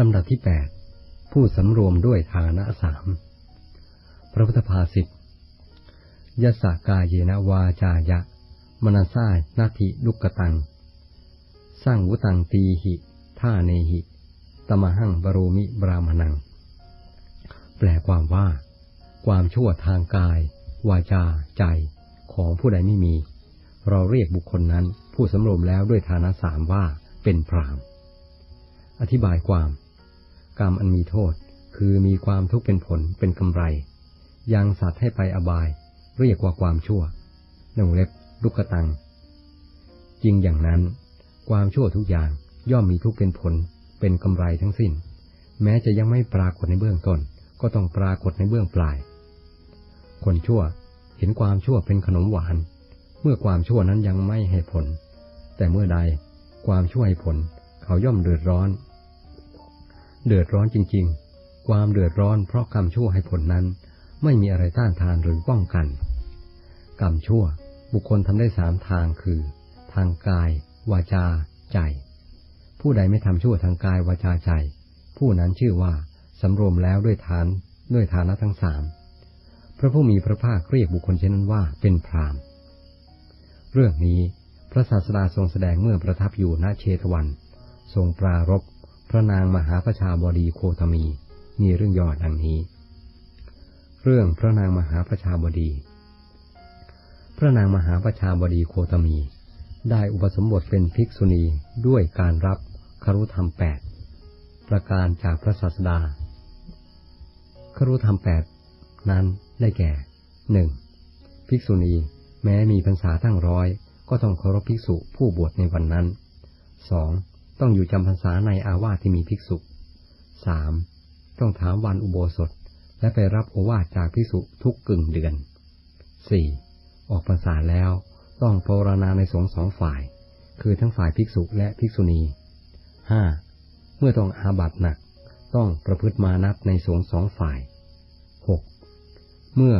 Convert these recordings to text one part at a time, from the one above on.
ลำดับที่แปดผู้สำรวมด้วยฐานะสามพระพุทธภาษิตยะสากาเยนวาจายะ มนาซานาทิลุกกตัง สร้างวุตังตีหิ ท่าเนหิ ตมหังบรูมิบรามนัง แปลความว่า ความชั่วทางกาย วาจา ใจของผู้ใดไม่มี เราเรียกบุคคลนั้นผู้สำรวมแล้วด้วยฐานะสามว่าเป็นพรามอธิบายความ กรรมอันมีโทษ คือมีความทุกข์เป็นผลเป็นกำไร ยังสัตว์ให้ไปอบาย เรียกว่าความชั่วหนึ่งเล็บลุกตังจริงอย่างนั้น ความชั่วทุกอย่างย่อมมีทุกข์เป็นผล เป็นกำไรทั้งสิ้น แม้จะยังไม่ปรากฏในเบื้องต้น ก็ต้องปรากฏในเบื้องปลาย คนชั่วเห็นความชั่วเป็นขนมหวาน เมื่อความชั่วนั้นยังไม่ให้ผล แต่เมื่อใดความชั่วให้ผล เขาย่อมเดือดร้อน เดือดร้อนจริง ๆ ความเดือดร้อนเพราะกรรมชั่วให้ผลนั้น ไม่มีอะไรต้านทานหรือป้องกัน กรรมชั่วบุคคลทำได้สามทางคือ ทางกาย วาจา ใจ ผู้ใดไม่ทำชั่วทางกายวาจาใจ ผู้นั้นชื่อว่าสำรวมแล้วด้วยฐานด้วยฐานะทั้งสามพระผู้มีพระภาคเรียกบุคคลเช่นนั้นว่าเป็นพรามเรื่องนี้พระศาสดาทรงแสดงเมื่อประทับอยู่ณเชตวัน ทรงปรารบ พระนางมหาประชาบดีโคตมี มีเรื่องย่อดังนี้ เรื่องพระนางมหาประชาบดี พระนางมหาประชาบดีโคตมี ได้อุปสมบทเป็นภิกษุณีด้วยการรับครุธรรมแปดประการจากพระศาสดา ครุธรรมแปดนั้นได้แก่หนึ่งภิกษุณีแม้มีพรรษาตั้งร้อย ก็ต้องเคารพภิกษุผู้บวชในวันนั้นสอง ต้องอยู่จำพรรษาในอาวาสที่มีภิกษุสามต้องถามวันอุโบสถ และไปรับโอวาทจากภิกษุทุกกึ่งเดือนสี่ออกพรรษาแล้วต้องภาวนาในสงฆ์สองฝ่าย คือทั้งฝ่ายภิกษุและภิกษุณีห้าเมื่อต้องอาบัตหนัก ต้องประพฤติมานับในสงฆ์สองฝ่ายหกเมื่อ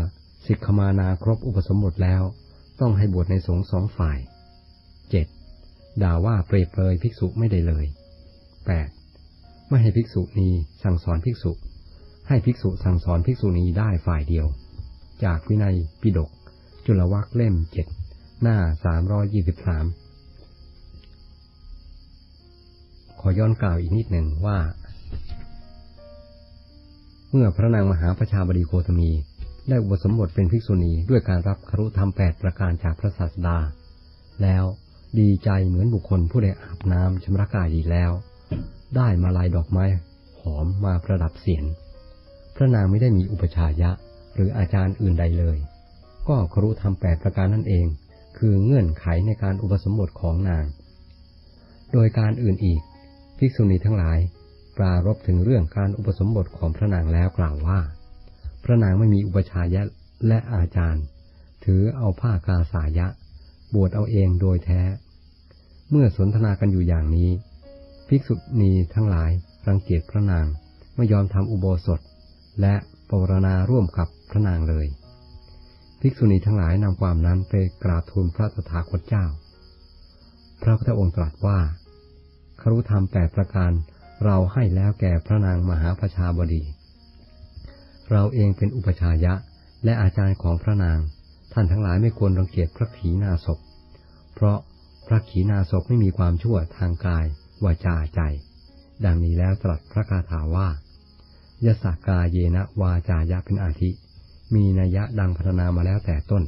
สิกขมานาครบอุปสมบทแล้ว ต้องให้บวชในสงฆ์สองฝ่ายเจ็ด ด่าว่าเปรยเปยภิกษุไม่ได้เลยแปดไม่ให้ภิกษุณีสั่งสอนภิกษุ ให้ภิกษุสั่งสอนภิกษุณีได้ฝ่ายเดียว จากวินัยปิฎกจุลวักเล่มเจ็ดหน้าสามรอยี่สิบสามขอย้อนกล่าวอีกนิดหนึ่งว่า เมื่อพระนางมหาประชาบดีโคตมีได้อุปสมบทเป็นภิกษุณีด้วยการรับครุธรรมแปดประการจากพระศาสดา แล้ว ดีใจเหมือนบุคคลผู้ได้อาบน้ำชำระกายดีแล้ว ได้มาลายดอกไม้หอมมาประดับเสียนพระนางไม่ได้มีอุปชายะหรืออาจารย์อื่นใดเลย ก็ครุธรรมแปดประการนั่นเอง คือเงื่อนไขในการอุปสมบทของนาง โดยการอื่นอีก ภิกษุณีทั้งหลาย ปรารบถึงเรื่องการอุปสมบทของพระนางแล้วกล่าวว่า พระนางไม่มีอุปชายะและอาจารย์ ถือเอาผ้ากาสายะ บวชเอาเองโดยแท้ เมื่อสนทนากันอยู่อย่างนี้ ภิกษุณีทั้งหลายรังเกียจพระนางไม่ยอมทำอุโบสถ และปรณาร่วมกับพระนางเลย ภิกษุณีทั้งหลายนำความนั้นไปกราบทูลพระตถาคตเจ้า พระพุทธองค์ตรัสว่าครุธรรมแปดประการเราให้แล้วแก่พระนางมหาประชาบดี เราเองเป็นอุปชายะและอาจารย์ของพระนาง ท่านทั้งหลายไม่ควรรังเกียจพระขีณาสพ เพราะพระขีณาสพไม่มีความชั่วทางกายวาจาใจ ดังนี้แล้วตรัสพระคาถาว่ายสากาเยนะวาจายะเป็นอาทิ มีนัยยะดังพัฒนามาแล้วแต่ต้น